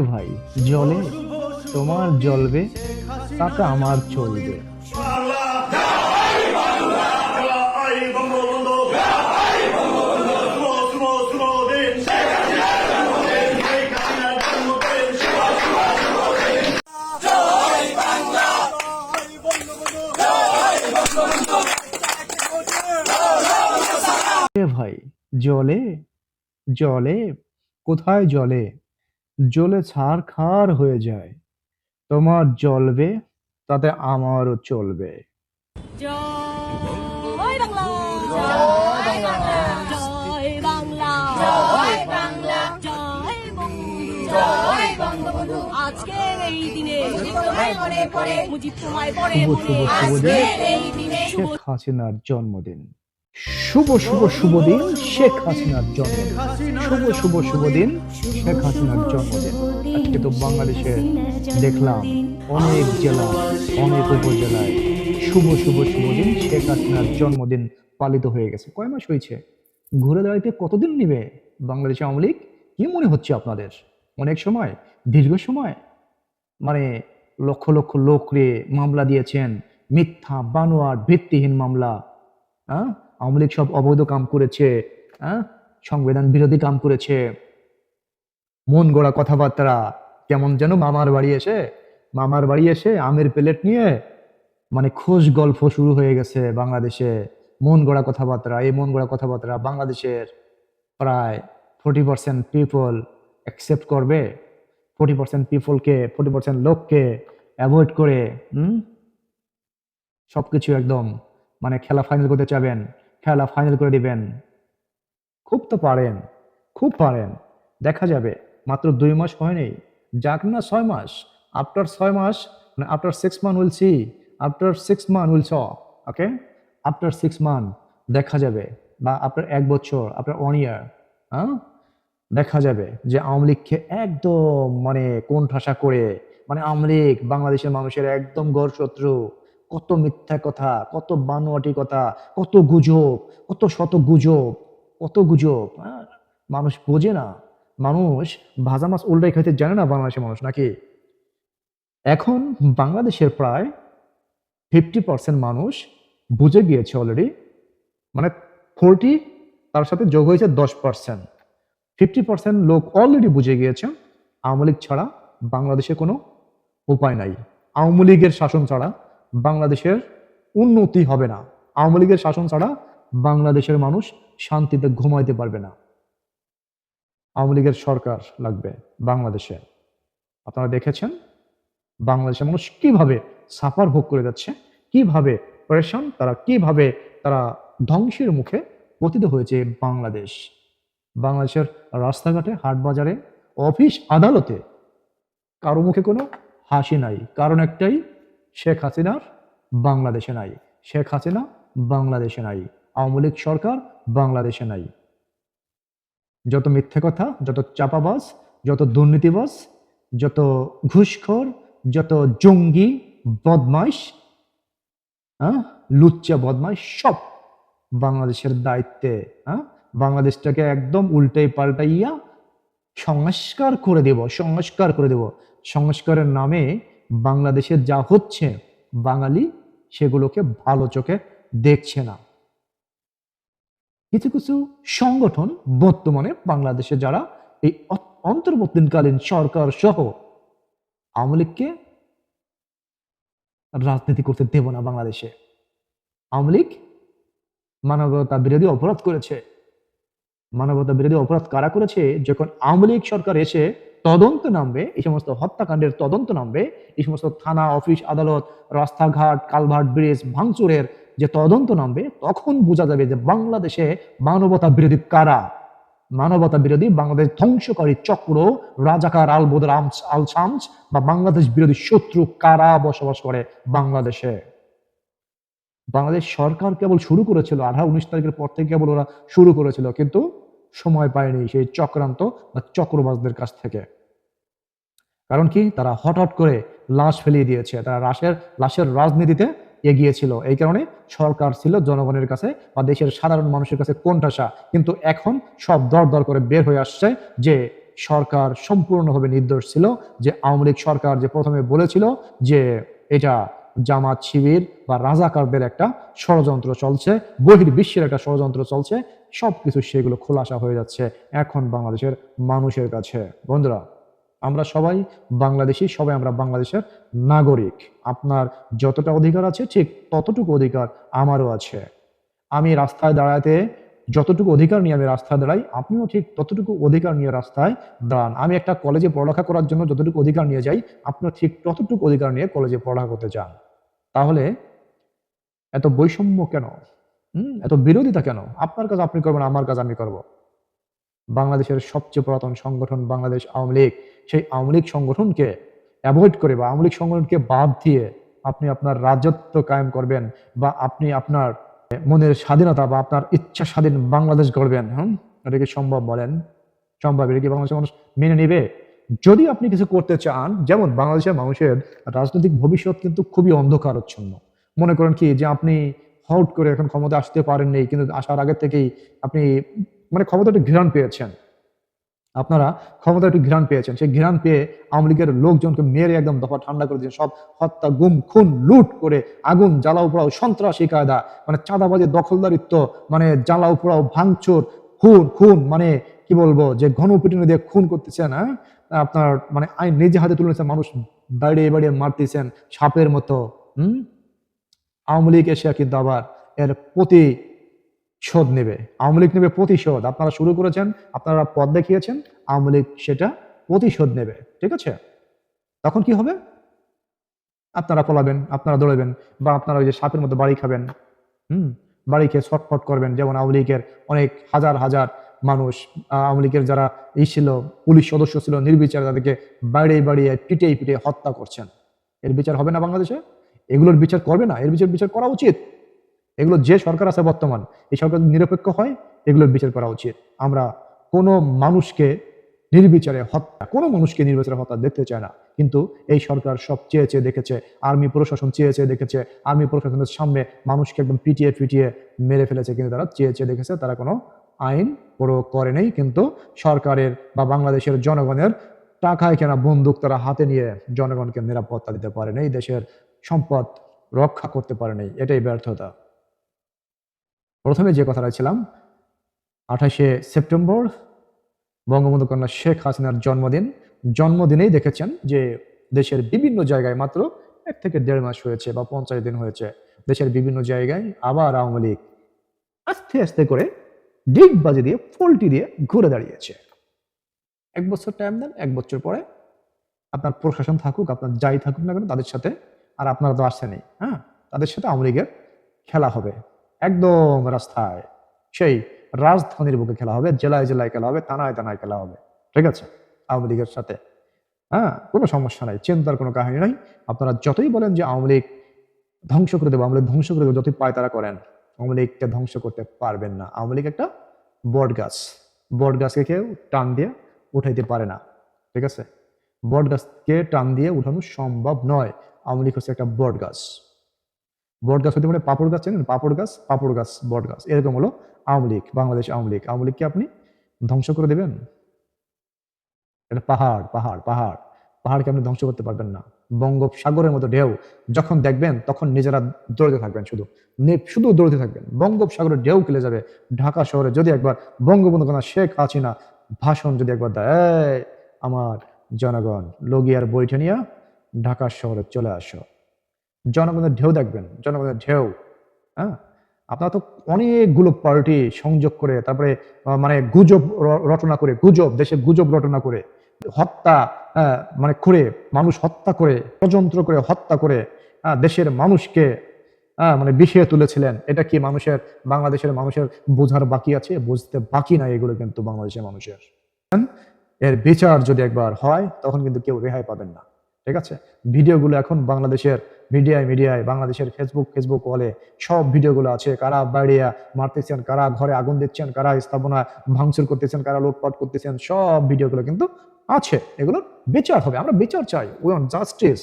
ভাই জলে তোমার জ্বলবে তাতে আমার চলবে। ভাই জলে জলে কোথায় জলে? জলে ছাড় খার হয়ে যায়। তোমার জ্বলবে তাতে আমারও চলবে। জয় বাংলা জয় বাংলা জয় বাংলা জয় বাংলা জয় বঙ্গবন্ধু। জয় বঙ্গবন্ধু। আজকের এই দিনে তোমায় পড়ে মুজিব তোমায় পড়ে শুভ শুভ শুভ দিন আজকের এই দিনে শেখ হাসিনার জন্মদিন। শুভ শুভ শুভ দিন, শেখ হাসিনার জন্মদিন শুভ শুভ শুভ দিন, শেখ হাসিনার জন্মদিন আজকে তো বাংলাদেশে দেখলাম অনেক জেলা, অনেক উপজেলায় শুভ শুভ শুভ দিন, শেখ হাসিনার জন্মদিন পালিত হয়ে গেছে। কয় মাস হয়েছে? ঘুরে দাঁড়াইতে কতদিন নিবে বাংলাদেশ আওয়ামী লীগ? কি মনে হচ্ছে আপনাদের? অনেক সময়, দীর্ঘ সময় মানে লক্ষ লক্ষ লোক রে মামলা দিয়েছেন, মিথ্যা বানোয়ার ভিত্তিহীন মামলা হ্যাঁ আওয়ামী লীগ সব অবৈধ কাম করেছে হ্যাঁ সংবিধান বিরোধী কাম করেছে। মন গড়া কথাবার্তা কেমন যেন মামার বাড়ি এসে, মামার বাড়ি এসে আমের প্লেট নিয়ে মানে খোঁজ গল্প শুরু হয়ে গেছে বাংলাদেশে। মন গড়া কথাবার্তা, এই মন গড়া কথাবার্তা বাংলাদেশের প্রায় ফোর্টি পার্সেন্ট পিপল অ্যাকসেপ্ট করবে। ফোর্টি পার্সেন্ট পিপলকে ফোর্টি পার্সেন্ট লোককে অ্যাভয়েড করে, হুম? সব কিছু একদম মানে খেলা ফাইনাল করতে চাবেন। খেলা ফাইনাল করে দিবেন। খুব তো পারেন, খুব পারেন। দেখা যাবে, মাত্র দুই মাস হয়নি। যাক না ছয় মাস। আফটার ছয় মাস মানে after six month will see after six month will see okay after six month দেখা যাবে। বা আপনার এক বছর আপনার ওয়ান ইয়ার হ্যাঁ? দেখা যাবে যে আওয়ামী লীগকে একদম মানে কোন ঠাসা করে মানে আওয়ামী লীগ বাংলাদেশের মানুষের একদম গড় শত্রু। কত মিথ্যা কথা, কত বানোয়াটি কথা, কত গুজব, কত শত গুজব, কত গুজব হ্যাঁ? মানুষ বোঝে না। মানুষ ভাজা মাছ উল্টাই খাইতে জানে না বাংলাদেশের মানুষ, নাকি? এখন বাংলাদেশের প্রায় ফিফটি পার্সেন্ট মানুষ বুঝে গিয়েছে অলরেডি মানে ফোরটি তার সাথে যোগ হয়েছে দশ পার্সেন্ট ফিফটি পার্সেন্ট লোক অলরেডি বুঝে গিয়েছে, আওয়ামী লীগ ছাড়া বাংলাদেশে কোনো উপায় নাই। আওয়ামী লীগের শাসন ছাড়া বাংলাদেশের উন্নতি হবে না। আওয়ামী লীগের শাসন ছাড়া বাংলাদেশের মানুষ শান্তিতে ঘুমাইতে পারবে না। আওয়ামী লীগের সরকার লাগবে বাংলাদেশে। আপনারা দেখেছেন বাংলাদেশের মানুষ কীভাবে সাফার ভোগ করে যাচ্ছে, কীভাবে পরেশান তারা কীভাবে তারা ধ্বংসের মুখে পতিত হয়েছে বাংলাদেশ। বাংলাদেশের রাস্তাঘাটে হাট বাজারে অফিস আদালতে কারও মুখে কোনো হাসি নাই। কারণ একটাই শেখ হাসিনার বাংলাদেশে নাই। শেখ হাসিনা, বাংলাদেশে নাই। আওয়ামী লীগ সরকার, বাংলাদেশে নাই। যত মিথ্যে কথা, যত চাপাবাজ, যত দুর্নীতিবাজ, যত ঘুষখোর, যত জঙ্গি, বদমাইশ হ্যাঁ লুচ্চা বদমাইশ, সব বাংলাদেশের দায়িত্বে হ্যাঁ বাংলাদেশটাকে একদম উল্টাই পাল্টাইয়া সংস্কার করে দেব, সংস্কার করে দেব। সংস্কারের নামে বাংলাদেশের যা হচ্ছে, বাঙালি সেগুলোকে ভালো চোখে দেখছে না। কিছু কিছু সংগঠন বর্তমানে বাংলাদেশে যারা এই অন্তর্বর্তীকালীন সরকার সহ আওয়ামী লীগকে রাজনীতি করতে দেব না বাংলাদেশে। আওয়ামী লীগ মানবতা বিরোধী অপরাধ করেছে। মানবতা বিরোধী অপরাধ কারা করেছে? যখন আওয়ামী লীগ সরকার এসে তদন্ত নামবে, এই সমস্ত হত্যাকাণ্ডের তদন্ত নামবে, এই সমস্ত থানা, অফিস, আদালত, রাস্তাঘাট, কালভার্ট, ব্রিজ, ভাঙচুরের যে তদন্ত নামবে, তখন বোঝা যাবে যে বাংলাদেশে মানবতা বিরোধী কারা? মানবতা বিরোধী বাংলাদেশ ধ্বংসকারী চক্র, রাজাকার আল বদর আল শামস বা বাংলাদেশ বিরোধী শত্রু কারা বসবাস করে বাংলাদেশে? বাংলাদেশ সরকার কেবল শুরু করেছিল আঠারো উনিশ তারিখের পর থেকে কেবল ওরা শুরু করেছিল, কিন্তু সময় পায়নি সেই চক্রান্ত বা চক্রবাজদের কাছ থেকে। কারণ কি? তারা হঠাৎ করে লাশ ফেলিয়ে দিয়েছে। তারা লাশের লাশের রাজনীতিতে এগিয়েছিল। এই কারণে সরকার ছিল জনগণের কাছে বা দেশের সাধারণ মানুষের কাছে কোণঠাসা। কিন্তু এখন সব দর দর করে বের হয়ে আসছে যে সরকার সম্পূর্ণভাবে নির্দোষ ছিল, যে আওয়ামী লীগ সরকার যে প্রথমে বলেছিল যে এটা জামাত শিবির বা রাজাকারদের একটা ষড়যন্ত্র চলছে, বহির্বিশ্বের একটা ষড়যন্ত্র চলছে, সবকিছু সেগুলো খোলাসা হয়ে যাচ্ছে এখন বাংলাদেশের মানুষের কাছে। বন্ধুরা, আমরা সবাই বাংলাদেশি, সবাই আমরা বাংলাদেশের নাগরিক। আপনার যতটা অধিকার আছে ঠিক ততটুকু অধিকার আমারও আছে। আমি রাস্তায় দাঁড়াতে যতটুকু অধিকার নিয়ে আমি রাস্তায় দাঁড়াই, আপনিও ঠিক ততটুকু অধিকার নিয়ে রাস্তায় দাঁড়ান। আমি একটা কলেজে পড়ালেখা করার জন্য যতটুকু অধিকার নিয়ে যাই, আপনিও ঠিক ততটুকু অধিকার নিয়ে কলেজে পড়ালেখা করতে চান। তাহলে এত বৈষম্য কেন? হুম? এত বিরোধিতা কেন? আপনার কাজ আপনি করবেন, আমার কাজ আমি করব। বাংলাদেশের সবচেয়ে পুরাতন সংগঠন বাংলাদেশ আওয়ামী লীগ। সেই আওয়ামী লীগ সংগঠনকে অ্যাভয়েড করে বা আওয়ামী লীগ সংগঠনকে বাদ দিয়ে আপনি আপনার রাজত্ব কায়েম করবেন বা আপনি আপনার মনের স্বাধীনতা বা আপনার ইচ্ছা স্বাধীন বাংলাদেশ গড়বেন, হুম? এটা কি সম্ভব বলেন? সম্ভব, এটা কি বাংলাদেশের মানুষ মেনে নেবে? যদি আপনি কিছু করতে চান, যেমন বাংলাদেশের মানুষের রাজনৈতিক ভবিষ্যৎ কিন্তু খুবই অন্ধকারচ্ছন্ন। মনে করেন কি যে আপনি হট করে এখন ক্ষমতা আসতে পারেননি, কিন্তু আসার আগে থেকেই আপনি মানে ক্ষমতাটা ঘৃণ পেয়েছেন। আপনারা ক্ষমতা একটু ঘৃণান পেয়েছেন। সেই ঘৃণান পেয়ে আওয়ামী লীগের লোকজনকে মেরে একদম দফা ঠান্ডা করে দিয়েছেন। সব হত্যা, গুম, খুন, লুট করে আগুন, জ্বালাও পোড়াও, সন্ত্রাসী কায়দা মানে চাঁদাবাজি, দখলদারিত্ব মানে জ্বালাও পোড়াও, ভাঙচুর, খুন খুন মানে কি বলব, যে ঘনপিটুনি দিয়ে খুন করতেছেন হ্যাঁ? আপনার মানে আইন নিজে হাতে তুলে নিয়েছেন, মানুষ বাইরে বাইরে মারতেছেন সাপের মতো, হুম? আওয়ামী লীগ এসে কিন্তু আবার এর প্রতি শোধ নেবে। আওয়ামী লীগ নেবে প্রতিশোধ। আপনারা শুরু করেছেন, আপনারা পথ দেখিয়েছেন, আওয়ামী লীগ সেটা প্রতিশোধ নেবে। ঠিক আছে? তখন কি হবে? আপনারা পলাবেন, আপনারা দৌড়াবেন, বা আপনারা ওই যে সাপের মতো বাড়ি খাবেন, হুম? বাড়ি খেয়ে ছটফট করবেন, যেমন আওয়ামী লীগের অনেক হাজার হাজার মানুষ আওয়ামী লীগের যারা ই ছিল, পুলিশ সদস্য ছিল, নির্বিচারে তাদেরকে বাইরে বাড়িয়ে পিটিয়ে পিটিয়ে হত্যা করছেন। এর বিচার হবে না বাংলাদেশে? এগুলোর বিচার করবে না? এর বিচার বিচার করা উচিত। এগুলো যে সরকার আছে বর্তমান, এই সরকার নিরপেক্ষ হয়, এগুলোর বিচার করা উচিত। আমরা কোনো মানুষকে নির্বিচারে হত্যা, কোনো মানুষকে নির্বিচারে হত্যা দেখতে চায় না। কিন্তু এই সরকার সব চেয়ে চেয়ে দেখেছে, আর্মি প্রশাসন চেয়ে চেয়ে দেখেছে, আর্মি প্রশাসনের সামনে মানুষকে একদম পিটিয়ে পিটিয়ে মেরে ফেলেছে কিন্তু তারা চেয়ে চেয়ে দেখেছে, তারা কোনো আইন প্রয়োগ করে নেই। কিন্তু সরকারের বা বাংলাদেশের জনগণের টাকায় কেনা বন্দুক তারা হাতে নিয়ে জনগণকে নিরাপত্তা দিতে পারে নাই, দেশের সম্পদ রক্ষা করতে পারে এটাই ব্যর্থতা। প্রথমে যে কথাটা ছিলাম, আঠাশে সেপ্টেম্বর বঙ্গবন্ধু কন্যা শেখ হাসিনার জন্মদিন। জন্মদিনেই দেখেছেন যে দেশের বিভিন্ন জায়গায় মাত্র এক থেকে দেড় মাস হয়েছে বা পঞ্চাশ দিন হয়েছে, দেশের বিভিন্ন জায়গায় আবার আওয়ামী লীগ আস্তে আস্তে করে ডিগ বাজি দিয়ে, ফল্টি দিয়ে ঘুরে দাঁড়িয়েছে। এক বছর টাইম দেন, এক বছর পরে আপনার প্রশাসন থাকুক, আপনার যাই থাকুক না কেন, তাদের সাথে আর আপনারা তো আসছেনই হ্যাঁ? তাদের সাথে আওয়ামী লীগের খেলা হবে। একদম রাস্তায়। সেই রাজধানীর বুকে খেলা হবে, জেলায় জেলায় খেলা হবে, থানায় থানায় খেলা হবে। ঠিক আছে? আওয়ামী লীগের সাথে। হ্যাঁ কোনো সমস্যা নাই, চিন্তার কোনো কাহিনী নাই। আপনারা যতই বলেন যে আওয়ামী লীগ ধ্বংস করে দেবো, আওয়ামী লীগ ধ্বংস করে দেবো, যতই পায় তারা করেন, আওয়ামী লীগকে ধ্বংস করতে পারবেন না। আওয়ামী লীগ একটা বট গাছ বট গাছকে কেউ টান দিয়ে উঠাইতে পারে না। ঠিক আছে? বট গাছকে টান দিয়ে উঠানো সম্ভব নয়। আওয়ামী লীগ হচ্ছে একটা বট গাছ বট গাছ হতে পারে পাপড় গাছ চেনেন পাপড় গাছ পাপড় গাছ, বট গাছ। এরকম হলো আওয়ামী লীগ, বাংলাদেশ আওয়ামী লীগ। আওয়ামী লীগকে আপনি ধ্বংস করে দেবেন? এটা পাহাড় পাহাড় পাহাড়। পাহাড়কে আপনি ধ্বংস করতে পারবেন না। বঙ্গোপসাগরের মতো ঢেউ, যখন দেখবেন, তখন নিজেরা দৌড়তে থাকবেন শুধু। শুধু দৌড়তে থাকবেন। বঙ্গোপসাগরের ঢেউ খেলে যাবে। ঢাকা শহরে যদি একবার বঙ্গবন্ধু কন্যা শেখ হাসিনা ভাষণ যদি একবার দেয় আমার জনগণ, লগিয়ার বইটা নিয়ে ঢাকা শহরে চলে আসো। জনগণের ঢেউ দেখবেন জনগণের ঢেউ হ্যাঁ? আপনারা তো অনেকগুলো পার্টি সংযোগ করে তারপরে মানে গুজব রটনা করে গুজব দেশে গুজব রটনা করে হত্যা মানে করে মানুষ হত্যা করে ষড়যন্ত্র করে হত্যা করে দেশের মানুষকে আহ, মানে বিষিয়ে তুলেছিলেন। এটা কি মানুষের বাংলাদেশের মানুষের বোঝার বাকি আছে? বুঝতে বাকি নাই এগুলো কিন্তু বাংলাদেশের মানুষের। এর বিচার যদি একবার হয় তখন কিন্তু কেউ রেহাই পাবেন না। ঠিক আছে? ভিডিওগুলো এখন বাংলাদেশের মিডিয়ায় মিডিয়ায়, বাংলাদেশের ফেসবুক ফেসবুক ওয়ালে সব ভিডিওগুলো আছে। কারা বাড়িয়া মারতেছেন, কারা ঘরে আগুন দিচ্ছেন, কারা স্থাপনা ভাঙচুর করতেছেন, কারা লুটপাট করতেছেন, সব ভিডিওগুলো কিন্তু আছে। এগুলোর বিচার হবে। আমরা বিচার চাই। We want justice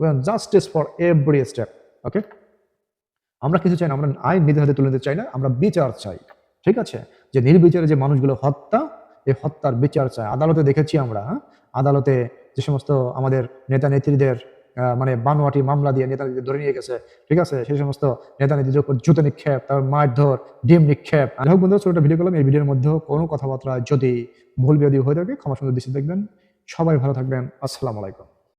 we want justice for every step okay আমরা কিছু চাই না, আমরা আইন নিজের হাতে তুলে নিতে চাই না, আমরা বিচার চাই। ঠিক আছে? যে নির্বিচারে যে মানুষগুলো হত্যা, এই হত্যার বিচার চায় আদালতে দেখেছি আমরা হ্যাঁ? আদালতে যে সমস্ত আমাদের নেতা নেত্রীদের মানে বানোয়াটি মামলা দিয়ে নেতা নেত্রীদের ধরে নিয়ে গেছে। ঠিক আছে? সেই সমস্ত নেতা নেত্রীদের উপর জুতো নিক্ষেপ, তারপর মারধর ডিম নিক্ষেপ। আমি হোক বন্ধু ছোট ভিডিও করলাম। এই ভিডিওর মধ্যে কোনো কথাবার্তা যদি ভুল বিরোধী হয়ে থাকে, ক্ষমা সুন্দর দৃষ্টি দেখবেন। সবাই ভালো থাকবেন। আসসালামু আলাইকুম।